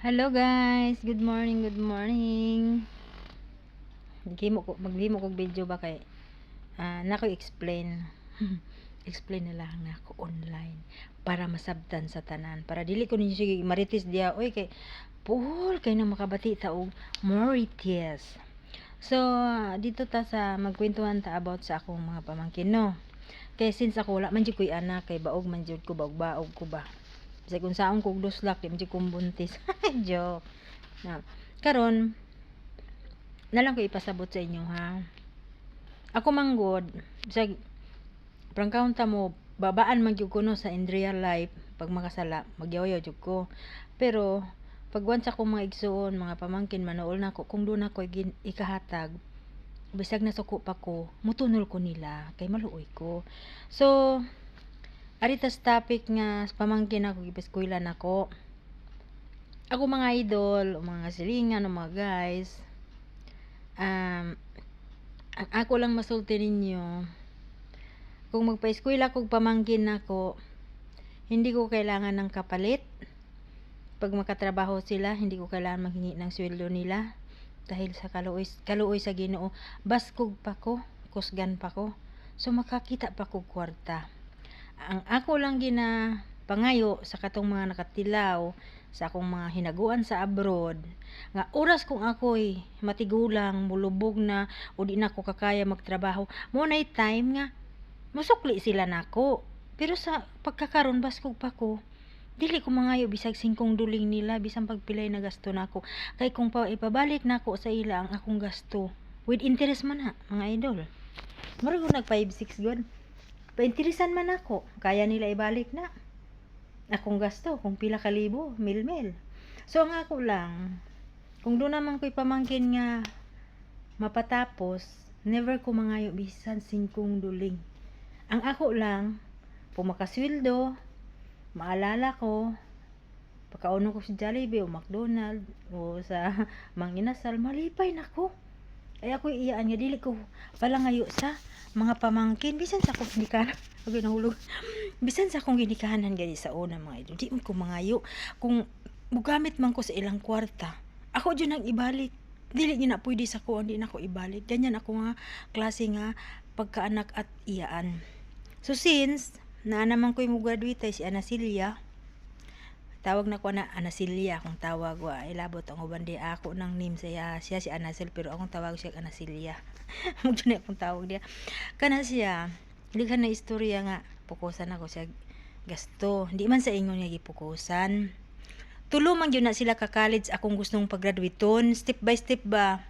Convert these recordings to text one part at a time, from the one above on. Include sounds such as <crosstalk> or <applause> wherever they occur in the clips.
Hello guys, good morning, good morning. Gimo ko maghimo kog video ba kay ah nako <laughs> explain. explain na lang nako online para masabtan sa tanan para dili ko ninyo sige marites dia oy kay puhol kay na makabati ta og Mauritius. So dito ta sa magkwentuhan ta about sa akong mga pamangkin no. Kay since ako wala man jud ko'y anak kay baog man jud ko baog-baog ko ba. Kasi kung saan kog duslak, di kong buntis. <laughs> Joke. Na. Karon, na lang ko ipasabot sa inyo ha. Ako manggod, sa prangkahon ta mo, babaan man gyud ko no sa in real life pag makasala, magyaw-yaw jud ko. Pero pag once ako mga igsuon, mga pamangkin manuol na ko kung doon ako ikahatag, bisag na suko pa ko, mutunol ko nila kay maluoy ko. So, aritas topic nga pamangkin ako gipeskwela nako. Ako mga idol, mga silingan, mga guys. Um, ako lang masulti ninyo. Kung magpa-eskwela kog pamangkin nako, hindi ko kailangan ng kapalit. Pag makatrabaho sila, hindi ko kailangan manghingi ng sweldo nila dahil sa kaluoy, kaluoy sa Ginoo. Baskog pa ko, kusgan pa ko. So makakita pa ko kwarta. Ang ako lang gina pangayo sa katong mga nakatilaw sa akong mga hinaguan sa abroad nga oras kung ako'y matigulang mulubog na o di na ko kakaya magtrabaho mo nay time nga musukli sila nako. Pero sa pagkakaron baskog pa ko dili ko mangayo bisag singkong duling nila bisan pagpilay na gasto nako. Kay kung pa ipabalik nako sa ila ang akong gasto with interest man ha mga idol. Ko nag 5 6 god painteresan man ako kaya nila ibalik na. Akong gasto kung pila ka libo mil-mil so ang ako lang kung doon naman ko'y pamangkin nga mapatapos never ko mangayo bisan singkong duling. Ang ako lang pumakasweldo maalala ko pagkauno ko sa Jollibee o McDonald o sa <laughs> Mang Inasal malipay nako ay ako iyaan nga dili ko pala ngayo sa mga pamangkin. Bisan sa akong ginikanan. <laughs> Okay nahulog. Bisan sa akong ginikanan gani sa una mga idol. Di ko mangayo. Kung mugamit man ko sa ilang kwarta ako dyan ang ibalik dili gyud na pwede sa ko hindi na ko ibalik ganyan ako nga klase nga pagkaanak at iyaan. So since na naman ko yung graduate si Ana Celia tawag na ko na Anasilya kung tawag. Wa ilabot ang uban di. Ako nang name siya. Siya si Anasil pero akong tawag siya Anasilya mo na akong tawag dia kana siya ligan na istorya nga pukusan ako siya gasto. Di man sa ingon nga gipukusan. Tulo man yun na sila ka college akong gustong pag-graduaton step by step ba?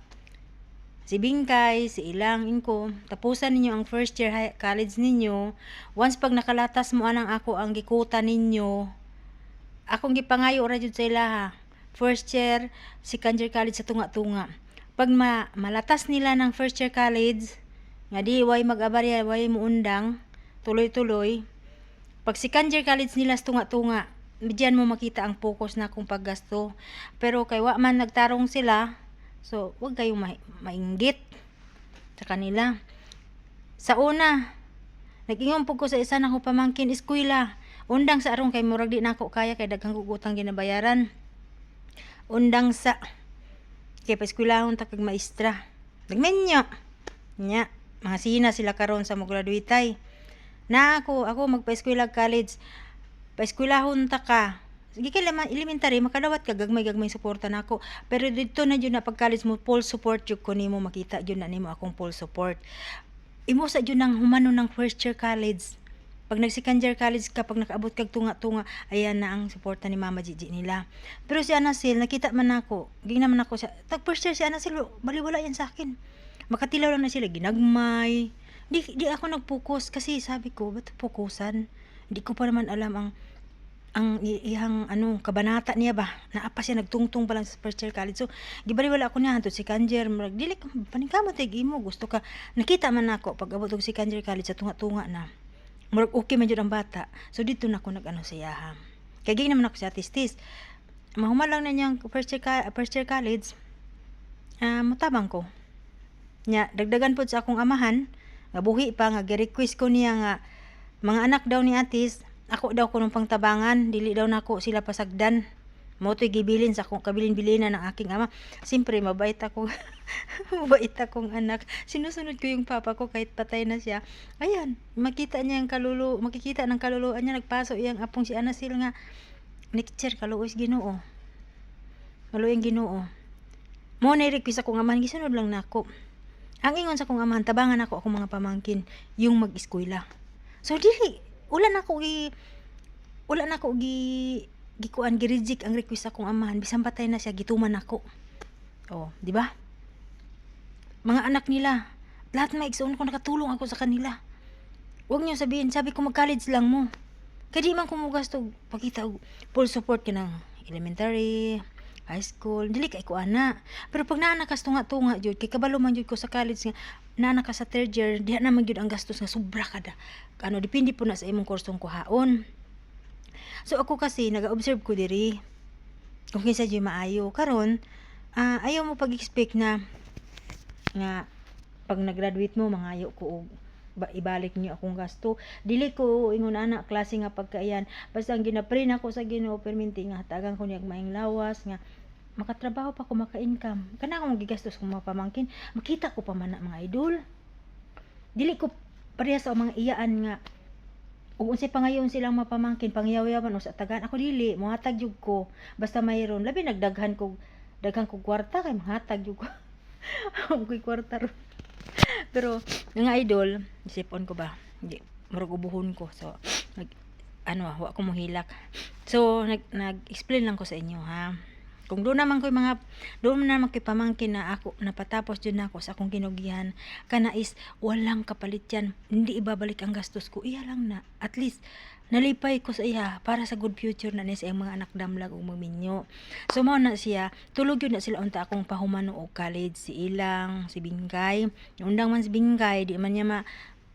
Si Bingkay, si Ilang, inko, tapusan ninyo ang first year college ninyo. Once pag nakalatas mo anang ako ang gikuta ninyo, akong gipangayo ra jud sa ila ha. First year, second year college sa tunga-tunga. Pag ma malatas nila ng first year college, nga di way mag-abarya, way muundang, tuloy-tuloy. Pag second year college nila sa tunga-tunga, diyan mo makita ang focus na kung paggasto. Pero kay wa man nagtarong sila, so wag kayong ma- mainggit sa kanila. Sa una, nag-ingon po ko sa isa na ko pamangkin eskwela. Undang sa arong kay murag di nako kaya kay daghang gugutang ginabayaran. Undang sa kay paeskwelahon ta kag maestra. Nagmenyo. Nya, mga sina sila karon sa mograduatay. Na ako, ako magpa-eskwela college. Paeskwelahon ta ka. Sige kay lama- elementary makadawat ka gagmay gagmay suporta nako. Pero dito na jud na pag college mo full support jud ko nimo makita jud na nimo akong full support. Imo sa jud nang humano ng first year college pag nag second year college ka, pag nakaabot kag tunga-tunga, ayan na ang suporta ni Mama Gigi nila. Pero si Anasil, nakita man ako, gingnan man ako siya, tag first year si Anasil, baliwala yan sa akin. Makatilaw lang na sila, ginagmay. Di, di ako nagpukus kasi sabi ko, ba't pukusan? Di ko pa naman alam ang ang i- iyang ano kabanata niya ba naapa siya nagtungtong pa lang sa first year college so gibaliwala ako niya hantud si kanjer murag dili ka paningkamot imo gusto ka nakita man ako pag abot og si kanjer college sa tunga-tunga na murag okay man jud ang bata. So dito na ako nag-ano sa iyaha kay gigi naman ako sa tistis mahuman lang na niyang first year, first year college ah mutabang ko. Nya dagdagan pod sa akong amahan nga buhi pa nga gi-request ko niya nga mga anak daw ni atis ako daw kunong pangtabangan dili daw nako sila pasagdan mo to'y gibilin sa akong kabilin-bilinan ng aking ama. Siyempre mabait ako <laughs> mabait akong anak. Sinusunod ko yung papa ko kahit patay na siya. Ayan makita niya yung kalulu makikita ng kaluluwa niya. Nagpaso iyang apong si Anasil nga next year kaluoy Ginoo. Maluoy ang Ginoo. Mo na request ako nga man gisunod lang nako. Ang ingon sa kong amahan tabangan ako akong mga pamangkin yung mag-eskwela. So dili wala na gi wala na gi gikuan gi-reject ang request akong amahan bisan patay na siya gituman ako oh di ba mga anak nila lahat na igsoon ko nakatulong ako sa kanila Huwag niyo sabihin, sabi ko mag-college lang mo. Kaya di man ko mo gasto, pakita full support ka ng elementary, high school, dili kay ko ana. Pero pag naana ka tunga-tunga jud kay kabalo man jud ko sa college nga naana ka sa third year, diha naman jud ang gastos nga sobra kada. Ano depende po na sa imong kursong kuhaon. So ako kasi naga-observe ko diri. Kung kinsa jud maayo. Karon, ah, ayaw mo pag-expect na nga pag nag-graduate mo mangayo ko og ba, ibalik niyo akong gasto. Dili ko ingon ana klase nga pagkaayan basta ang ginaprin ako sa Ginoo perminti nga hatagan ko niyag maing lawas nga makatrabaho pa ko maka-income. Kana akong gigastos kong mga pamangkin. Makita ko pa man mga idol. Dili ko pareha sa mga iyaan nga ug unsay pangayon silang mapamangkin pangyaw-yawan sa tagan ako dili mohatag jud ko. Basta mayroon labi nagdaghan ko daghan ko kwarta kay mahatag jud ko. <laughs> Ang ko'y kwarta ron. <laughs> Pero nga idol isipon ko ba? Hindi murag ubuhon ko. So nag ano wa ko mohilak. So nag nag-explain lang ko sa inyo ha kung doon naman ko mga doon naman ko'y pamangkin na ako napatapos dyan ako sa akong ginugihan kana is walang kapalit yan. Hindi ibabalik ang gastos ko. Iya lang na. At least nalipay ko sa iya para sa good future na ni sa mga anak damlag ug maminyo so mao na siya. Tulog yun na sila unta akong pahumano og college. Si ilang si Bingkay undang man si Bingkay di man niya ma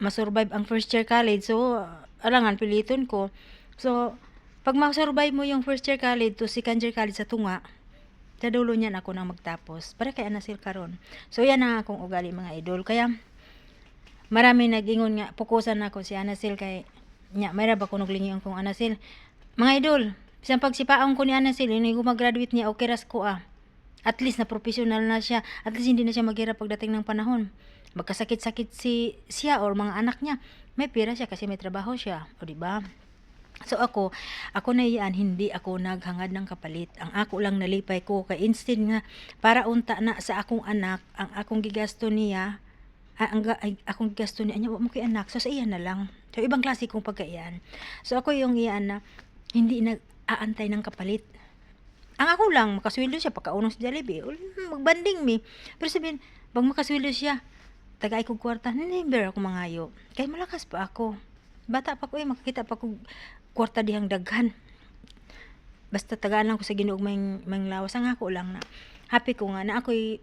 masurvive ang first year college. So alangan piliton ko. So pag ma-survive mo yung first year college to second year college sa tunga sa dulo niyan ako nang magtapos. Para kay anasil karon. So yan ang akong ugali mga idol. Kaya marami nagingon nga pukusan ako si Anasil kay nya mayra ba kunog lingi ang kong Anasil. Mga idol bisan pagsipaon ko ni Anasil ini ko mag-graduate niya okay ras ko ah. At least na professional na siya. At least hindi na siya maghirap pagdating ng panahon. Magkasakit-sakit si siya or mga anak niya. May pera siya kasi may trabaho siya. O di ba So ako, ako na iyan, hindi ako naghangad ng kapalit. Ang ako lang nalipay ko, kay instead nga, para unta na sa akong anak, ang akong gigasto niya, ah, ang, ay, akong gigasto niya, mo kay anak, so sa iyan na lang. So ibang klase kong pagkaiyan. So ako yung iyan na, hindi nag-aantay ng kapalit. Ang ako lang, makasweldo siya, pagkaunong sa Jollibee, magbanding mi. Pero sabihin, bang makasweldo siya, tagay kong kwarta, never ako mangayo. Kaya malakas pa ako. Bata pa ko eh, makakita pa ko kwarta dihang daghan. Basta tagaan lang ko sa ginuog may, may lawas. Ang ako lang na, happy ko nga na ako'y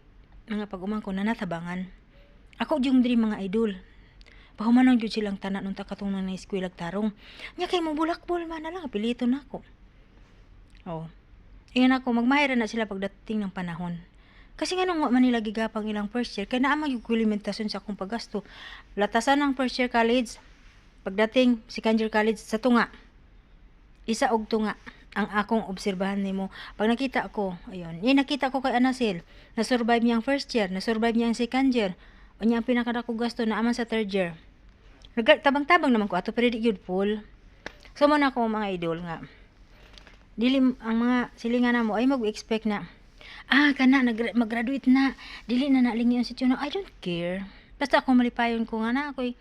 mga pag-umang ko na natabangan. Ako yung dream mga idol. Pahumanon yun silang tanan nung takatong na na-eskwela tarong. Nya kay mo bulakbol man na lang, apilito na ako. Oh. Ingan ako, magmahira na sila pagdating ng panahon. Kasi nga nung man nila gigapang ilang first year, kaya naamang yung kulimentasyon sa akong paggasto. Latasan ng first year college, pagdating second year college sa tunga. Isa og tunga ang akong obserbahan nimo. Pag nakita ko, ayun, eh nakita ko kay Anasil, na-survive niya ang first year, na-survive niya ang second year, o niya ang pinakadako gasto na aman sa third year. Tabang-tabang naman ko ato pero di gyud full. So mo na ako mga idol nga. Dili ang mga silingan na mo ay mag-expect na ah kana nag mag-graduate na dili na nalingi ang sitwasyon I don't care basta ako malipayon ko nga na ako'y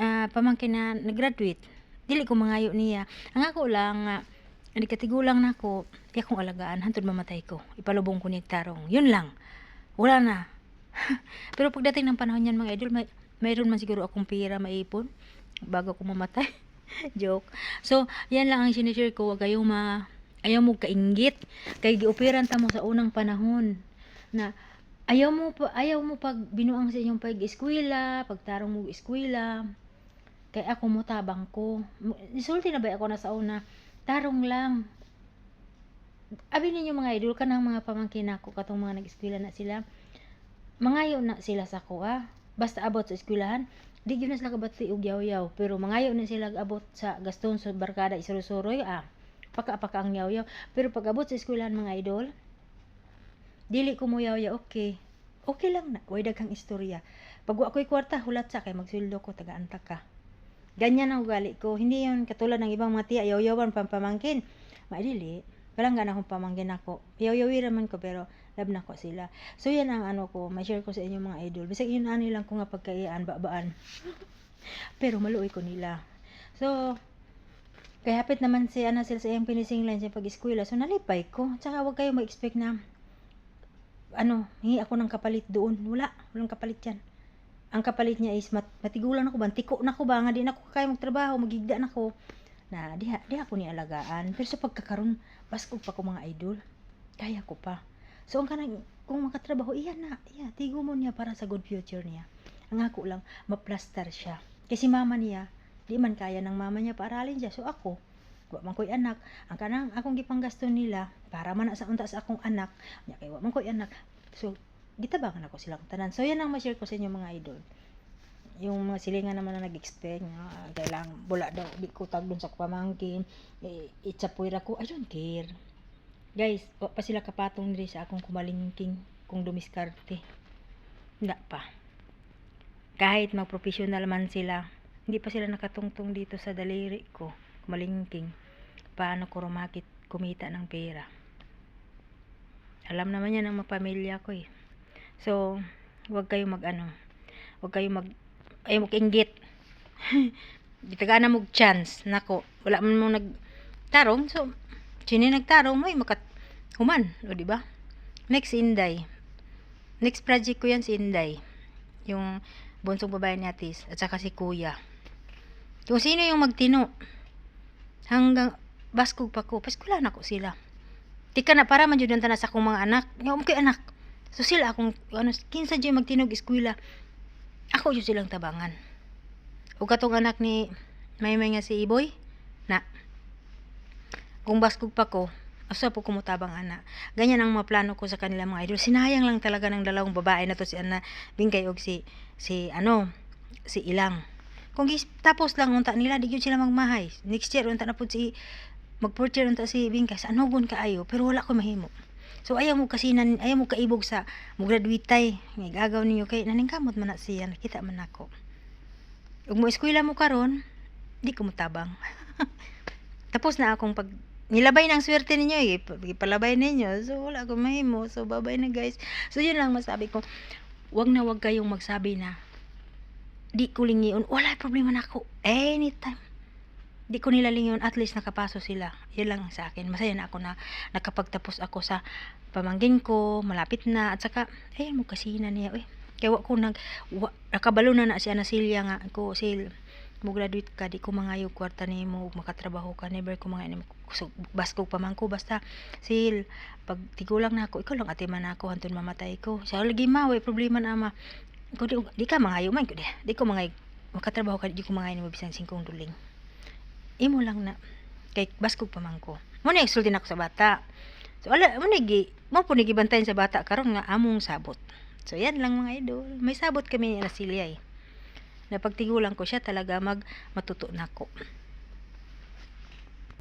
ah, pamangkin na nag-graduate dili ko mangayo niya. Ang ako lang nga uh, katigulang na ako di akong alagaan hantod mamatay ko. Ipalubong ko ni tarong. Yun lang. Wala na. <laughs> Pero pagdating ng panahon yan mga idol may, mayroon man siguro akong pira maipon bago ko mamatay. <laughs> Joke. So yan lang ang sinishare ko. Wag kayong ma ayaw mo kainggit. Kay gioperan ta mo sa unang panahon na ayaw mo ayaw mo pag binuang sa inyong pag-eskwela pagtarong mo eskwela kay ako mo tabang ko isulti na ba ako na sa una tarong lang abi ninyo mga idol kanang mga pamangkin nako katong mga nag-eskwela na sila mangayo na sila sa kuha basta abot sa eskwelahan di gyud na sila kabati og yaw-yaw pero mangayo na sila abot sa gaston sa barkada isurusuroy ah paka-paka ang yaw-yaw. Pero pag abot sa eskwelahan mga idol, dili ko mo yaw-yaw, okay. Okay lang na, way daghang istorya. Pag wa ko'y kwarta, hulat sa kay magsweldo ko, taga-antak ka. Ganyan ang ugali ko. Hindi yun katulad ng ibang mga tiya, yaw-yawan pampamangkin. Maidili, walang gana akong pamangkin ako. Yaw-yawi raman ko, pero love na ko sila. So yan ang ano ko, ma-share ko sa inyo mga idol. Bisag yun ano lang ko nga pagkaiaan, babaan. <laughs> pero maluoy ko nila. So, kaya hapit naman si ana sila sa iyang pinisinglan sa pag-eskwela. So, nalipay ko. Tsaka huwag kayo mag-expect na ano, hingi ako ng kapalit doon. Wala, walang kapalit yan. Ang kapalit niya is mat matigulan ako ba, tiko na ko ba, nga di na ako kaya magtrabaho, magigda na ko. Na, di, di ako ni alagaan. Pero sa pagkakaroon, baskog pa ko mga idol. Kaya ko pa. So, ang kanang, kung makatrabaho, iyan na, iya, tigo mo niya para sa good future niya. Ang ako lang, maplastar siya. Kasi mama niya, di man kaya ng mama niya paaralin siya. So, ako, wa man ko'y anak, ang kanang akong gipanggasto nila, para man sa unta sa akong anak, nya kay wa man ko'y anak. So, gitabangan ako silang tanan. So, yan ang ma-share ko sa inyo mga idol. Yung mga silingan naman na nag-expect, nga, kailang bula daw, di ko tag dun sa pamangkin, eh, itsapuira ko, I don't care. Guys, wa pa sila kapatong diri sa akong kumalingking kung dumiskarte. Wala pa. Kahit mag-professional man sila, hindi pa sila nakatungtong dito sa daliri ko, kumalingking. Paano ko rumakit kumita ng pera. Alam naman yan ng mga pamilya ko eh. So, huwag kayo mag ano, huwag kayo mag, ay mag inggit. Gitaga <laughs> na mo chance. Nako, wala man mo nagtarong. So, sino nagtarong mo makat human. O, di ba? Next, Inday. Next project ko yan si Inday. Yung bunsong babae ni Atis. At saka si Kuya. Kung sino yung magtino. Hanggang baskog pa ko. Paskulan ako sila. Tika na para man jud na sa akong mga anak. Nga kay anak. So sila akong ano kinsa jud magtinog eskwela. Ako jud silang tabangan. O katong anak ni may may nga si Iboy na kung baskog pa ko asa po kumutabang ana. Ganyan ang mga plano ko sa kanila mga idol. Sinayang lang talaga ng dalawang babae na to si Ana Bingkay og si si ano si Ilang. Kung gis, tapos lang unta nila di sila magmahay. Next year unta na pud si mag-fourth year unta si Bingkay sa anogon kaayo pero wala ko mahimo. So ayaw mo kasi nan, ayaw mo kaibog sa mo graduate ngay gagaw ninyo kay naningkamot man na siya nakita man ako. Ug mo eskwela mo karon, di ko mutabang. <laughs> Tapos na akong pag nilabay ng swerte ninyo eh, ipalabay ninyo. So wala akong mahimo. So babay na guys. So yun lang masabi ko. Wag na wag kayong magsabi na di ko lingiyon. Wala problema na ako. Anytime di ko nila lingon at least nakapaso sila. Yun lang sa akin. Masaya na ako na nakapagtapos ako sa pamangkin ko malapit na at saka ayun mo kasi na niya. Eh kaya wa ko nag wa, nakabalo na na si Anasilya nga. Ko sil mo graduate ka di ko mangayo kwarta ni mo makatrabaho ka never ko ni so, man ko. Basta sil pag tigulang na ako ikaw lang ate man ako hantun mamatay ko. Sa lagi ma way problema na ama ko di, di ka mangayo man ko di di ko mangayo makatrabaho ka di ko mangayo ni mo bisang singkong duling imo lang na. Kay baskog pa man ko mo na exulti na ako sa bata. So ala mo na gi mo po nagibantayan sa bata karon nga among sabot. So yan lang mga idol. May sabot kami ni Rasilia eh na pagtigulang ko siya talaga mag matuto na ko